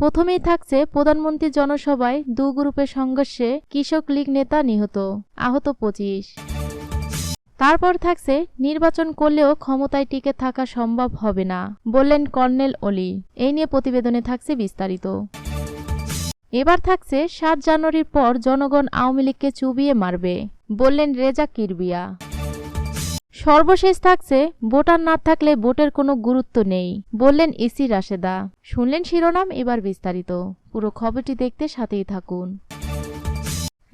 প্রথমেই থাকছে প্রধানমন্ত্রী জনসভায় দু গ্রুপের সংঘর্ষে কৃষক লীগ নেতা নিহত, আহত পঁচিশ। তারপর থাকছে নির্বাচন করলেও ক্ষমতায় টিকে থাকা সম্ভব হবে না, বললেন কর্নেল অলি। এই নিয়ে প্রতিবেদনে থাকছে বিস্তারিত। এবার থাকছে সাত জানুয়ারির পর জনগণ আওয়ামী লীগকে চুবিয়ে মারবে, বললেন রেজা কিরবিয়া। সর্বশেষ থাকছে, ভোটার না থাকলে ভোটের কোনো গুরুত্ব নেই, বললেন ইসি রাশেদা। শুনলেন শিরোনাম, এবার বিস্তারিত। পুরো খবরটি দেখতে সাথেই থাকুন।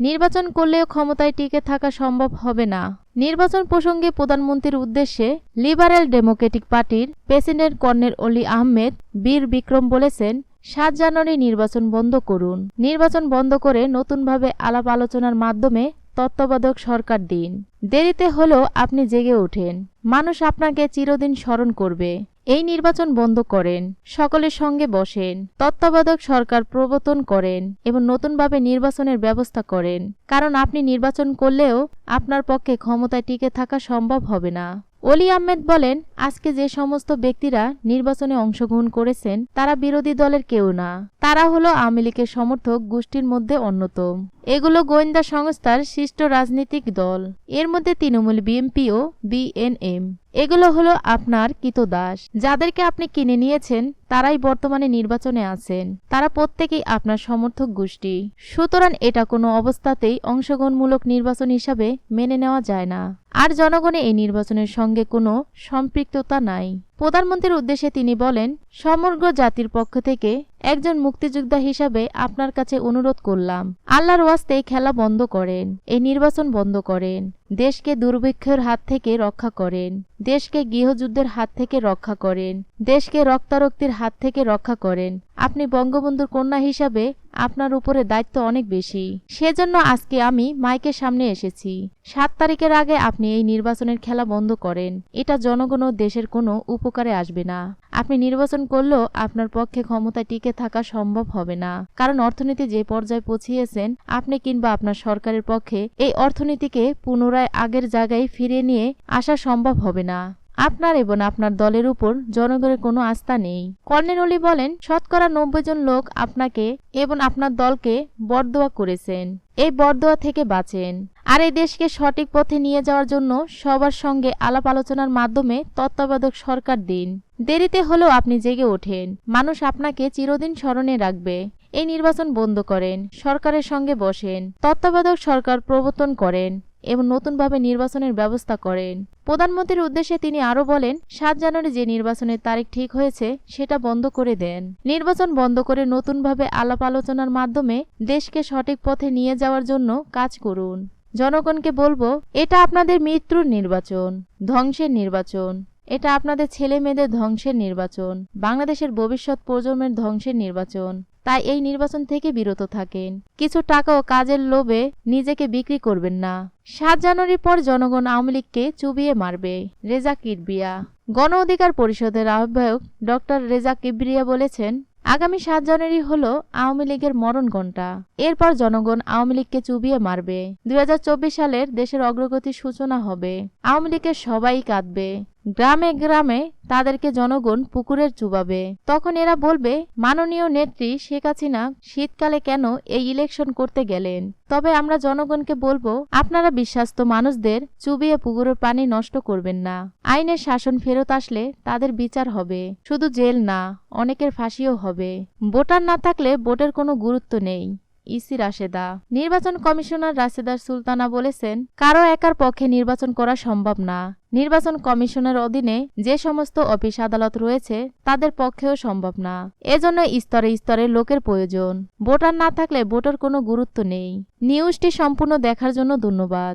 নির্বাচন করলেও ক্ষমতায় টিকে থাকা সম্ভব হবে না। নির্বাচন প্রসঙ্গে প্রধানমন্ত্রীর উদ্দেশ্যে লিবারেল ডেমোক্রেটিক পার্টির প্রেসিডেন্ট কর্নেল অলি আহমেদ, বীর বিক্রম বলেছেন, সাত জানুয়ারি নির্বাচন বন্ধ করুন। নির্বাচন বন্ধ করে নতুনভাবে আলাপ আলোচনার মাধ্যমে তত্ত্বাবধায়ক সরকার দিন। দেরিতে হলেও আপনি জেগে ওঠেন। মানুষ আপনাকে চিরদিন স্মরণ করবে। এই নির্বাচন বন্ধ করেন। সকলের সঙ্গে বসেন। তত্ত্বাবধায়ক সরকার প্রবর্তন করেন এবং নতুনভাবে নির্বাচনের ব্যবস্থা করেন। কারণ আপনি নির্বাচন করলেও আপনার পক্ষে ক্ষমতায় টিকে থাকা সম্ভব হবে না। অলি আহমেদ বলেন, আজকে যে সমস্ত ব্যক্তিরা নির্বাচনে অংশগ্রহণ করেছেন, তারা বিরোধী দলের কেউ না। তারা হলো আওয়ামী লীগের সমর্থক গোষ্ঠীর মধ্যে অন্যতম। এগুলো গোয়েন্দা সংস্থার সৃষ্ট রাজনৈতিক দল। এর মধ্যে তৃণমূল বিএনপি ও বিএনএম। এগুলো হলো আপনার কিতদাস যাদেরকে আপনি কিনে নিয়েছেন, তারাই বর্তমানে নির্বাচনে আছেন। তারা প্রত্যেকেই আপনার সমর্থক গোষ্ঠী। সুতরাং এটা কোনো অবস্থাতেই অংশগ্রহণমূলক নির্বাচন হিসাবে মেনে নেওয়া যায় না। আর জনগণে এই নির্বাচনের সঙ্গে কোনো সম্পৃক্ততা নাই। প্রধানমন্ত্রীর উদ্দেশ্যে তিনি বলেন, সমগ্র জাতির পক্ষ থেকে একজন মুক্তিযোদ্ধা হিসাবে আপনার কাছে অনুরোধ করলাম। আল্লাহর ওয়াস্তে খেলা বন্ধ করেন, এই নির্বাচন বন্ধ করেন। দেশকে দুর্ভিক্ষের হাত থেকে রক্ষা করেন। দেশকে গৃহযুদ্ধের হাত থেকে রক্ষা করেন। দেশকে রক্তারক্তির হাত থেকে রক্ষা করেন। আপনি বঙ্গবন্ধুর কন্যা হিসাবে আপনার উপরে দায়িত্ব অনেক বেশি। সেজন্য আজকে আমি মাইকের সামনে এসেছি। সাত তারিখের আগে আপনি এই নির্বাচনের খেলা বন্ধ করেন। এটা জনগণ ও দেশের কোনো উপকারে আসবে না। আপনি নির্বাচন করলেও আপনার পক্ষে ক্ষমতা টিকে থাকা সম্ভব হবে না। কারণ অর্থনীতি যে পর্যায়ে পৌঁছিয়েছেন, আপনি কিংবা আপনার সরকারের পক্ষে এই অর্থনীতিকে পুনরায় আগের জায়গায় ফিরে নিয়ে আসা সম্ভব হবে না। আপনার এবং আপনার দলের উপর জনগণের কোনো আস্থা নেই। কর্নেল অলি বলেন, শতকরা নব্বই জন লোক আপনাকে এবং আপনার দলকে বরদোয়া করেছেন। এই বরদোয়া থেকে বাঁচেন। আর এই দেশকে সঠিক পথে নিয়ে যাওয়ার জন্য সবার সঙ্গে আলাপ আলোচনার মাধ্যমে তত্ত্বাবধায়ক সরকার দিন। দেরিতে হলেও আপনি জেগে ওঠেন। মানুষ আপনাকে চিরদিন স্মরণে রাখবে। এই নির্বাচন বন্ধ করেন। সরকারের সঙ্গে বসেন। তত্ত্বাবধায়ক সরকার প্রবর্তন করেন। এবং নতুনভাবে নির্বাচনের ব্যবস্থা করেন। প্রধানমন্ত্রীর উদ্দেশ্যে তিনি আরও বলেন, সাত জানুয়ারি যে নির্বাচনের তারিখ ঠিক হয়েছে, সেটা বন্ধ করে দেন। নির্বাচন বন্ধ করে নতুনভাবে আলাপ আলোচনার মাধ্যমে দেশকে সঠিক পথে নিয়ে যাওয়ার জন্য কাজ করুন। জনগণকে বলব, এটা আপনাদের মৃত্যুর নির্বাচন, ধ্বংসের নির্বাচন। এটা আপনাদের ছেলে মেয়েদের ধ্বংসের নির্বাচন, বাংলাদেশের ভবিষ্যৎ প্রজন্মের ধ্বংসের নির্বাচন। তাই এই নির্বাচন থেকে বিরত থাকেন। কিছু টাকা ও কাজের লোভে নিজেকে বিক্রি করবেন না। সাত জানুয়ারির পর জনগণ আওয়ামী লীগকে চুবিয়ে মারবে। রেজা কিরবিয়া। গণ অধিকার পরিষদের আহ্বায়ক ডক্টর রেজা কিবরিয়া বলেছেন, আগামী সাত জানুয়ারি হল আওয়ামী লীগের মরণ ঘণ্টা। এরপর জনগণ আওয়ামী লীগকে চুবিয়ে মারবে। দুই হাজার চব্বিশ সালের দেশের অগ্রগতির সূচনা হবে। আওয়ামী লীগের সবাই কাঁদবে। গ্রামে গ্রামে তাদেরকে জনগণ পুকুরের চুবাবে। তখন এরা বলবে, মাননীয় নেত্রী শেখ হাসিনা শীতকালে কেন এই ইলেকশন করতে গেলেন? তবে আমরা জনগণকে বলব, আপনারা বিশ্বাস্ত মানুষদের চুবিয়ে পুকুরের পানি নষ্ট করবেন না। আইনের শাসন ফেরত আসলে তাদের বিচার হবে। শুধু জেল না, অনেকের ফাঁসিও হবে। ভোটার না থাকলে ভোটের কোনো গুরুত্ব নেই। ইসি রাশেদা। নির্বাচন কমিশনার রাশেদার সুলতানা বলেছেন, কারও একার পক্ষে নির্বাচন করা সম্ভব না। নির্বাচন কমিশনের অধীনে যে সমস্ত অফিস আদালত রয়েছে, তাদের পক্ষেও সম্ভব না। এজন্য স্তরে স্তরে লোকের প্রয়োজন। ভোটার না থাকলে ভোটার কোনো গুরুত্ব নেই। নিউজটি সম্পূর্ণ দেখার জন্য ধন্যবাদ।